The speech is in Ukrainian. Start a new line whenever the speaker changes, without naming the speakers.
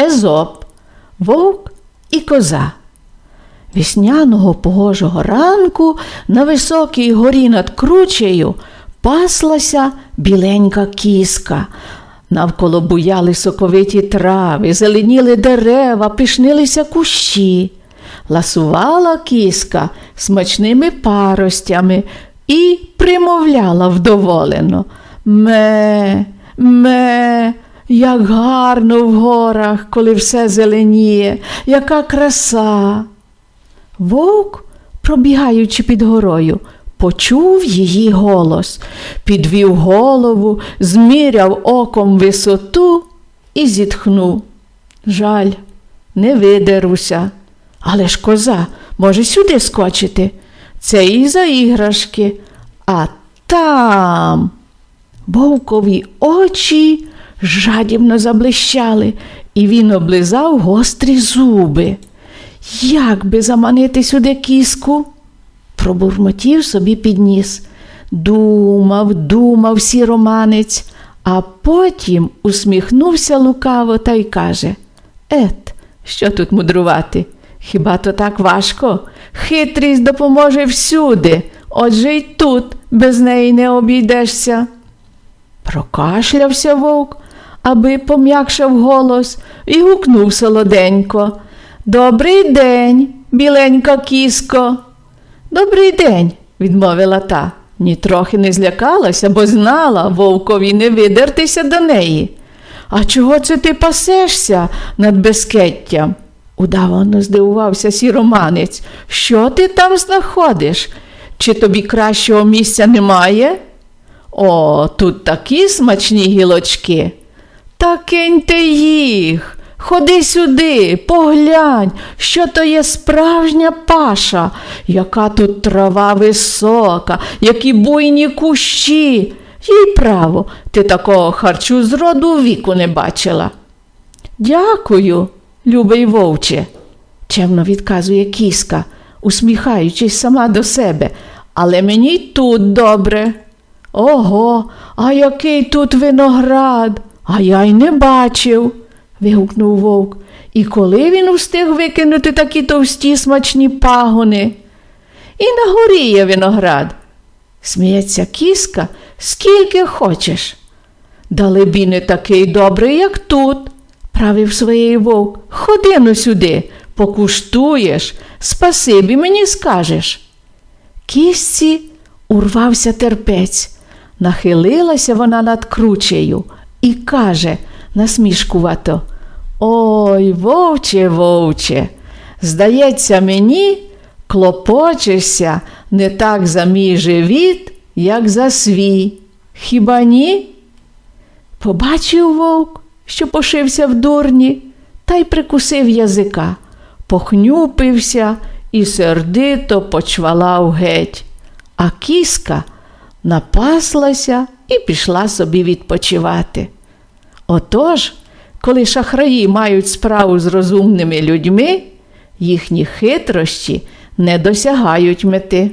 Езоп, вовк і коза. Вісняного погожого ранку на високій горі над кручею паслася біленька кіска. Навколо буяли соковиті трави, зеленіли дерева, пишнилися кущі. Ласувала кіска смачними паростями і примовляла вдоволено. Ме, ме, як гарно в горах, коли все зеленіє, яка краса. Вовк, пробігаючи під горою, почув її голос, підвів голову, зміряв оком висоту і зітхнув. Жаль, не видеруся. Але ж коза може сюди скочити. Це і за іграшки. А там. Вовкові очі жадібно заблищали, і він облизав гострі зуби. Як би заманити сюди кіску? Пробурмотів собі підніс. Думав, думав сіроманець, а потім усміхнувся лукаво та й каже: Ет, що тут мудрувати? Хіба то так важко? Хитрість допоможе всюди, отже й тут без неї не обійдешся. Прокашлявся вовк, аби пом'якшав голос, і гукнув солоденько. Добрий день, біленька кіско. Добрий день, відмовила та. Нітрохи не злякалася, бо знала вовкові не видертися до неї. А чого це ти пасешся над безкеттям? Удавано здивувався сіроманець. Що ти там знаходиш? Чи тобі кращого місця немає? О, тут такі смачні гілочки. Та киньте їх. Ходи сюди, поглянь, що то є справжня паша, яка тут трава висока, які буйні кущі. Їй право, ти такого харчу з роду віку не бачила. Дякую, любий вовче, чемно відказує кіска, усміхаючись сама до себе, але мені й тут добре. Ого, а який тут виноград, а я й не бачив вигукнув вовк. І коли він встиг викинути такі товсті смачні пагони? І на горі є виноград. Сміється кіска, скільки хочеш. Далебі не такий добрий, як тут, правив своєї вовк. Ходи ну сюди, покуштуєш, спасибі мені скажеш. Кісці урвався терпець. Нахилилася вона над кручею і каже насмішкувато. Ой, вовче, вовче, здається мені, клопочешся не так за мій живіт, як за свій. Хіба ні? Побачив вовк, що пошився в дурні, та й прикусив язика, похнюпився і сердито почвалав геть. А кіска напаслася і пішла собі відпочивати. Отож, коли шахраї мають справу з розумними людьми, їхні хитрощі не досягають мети.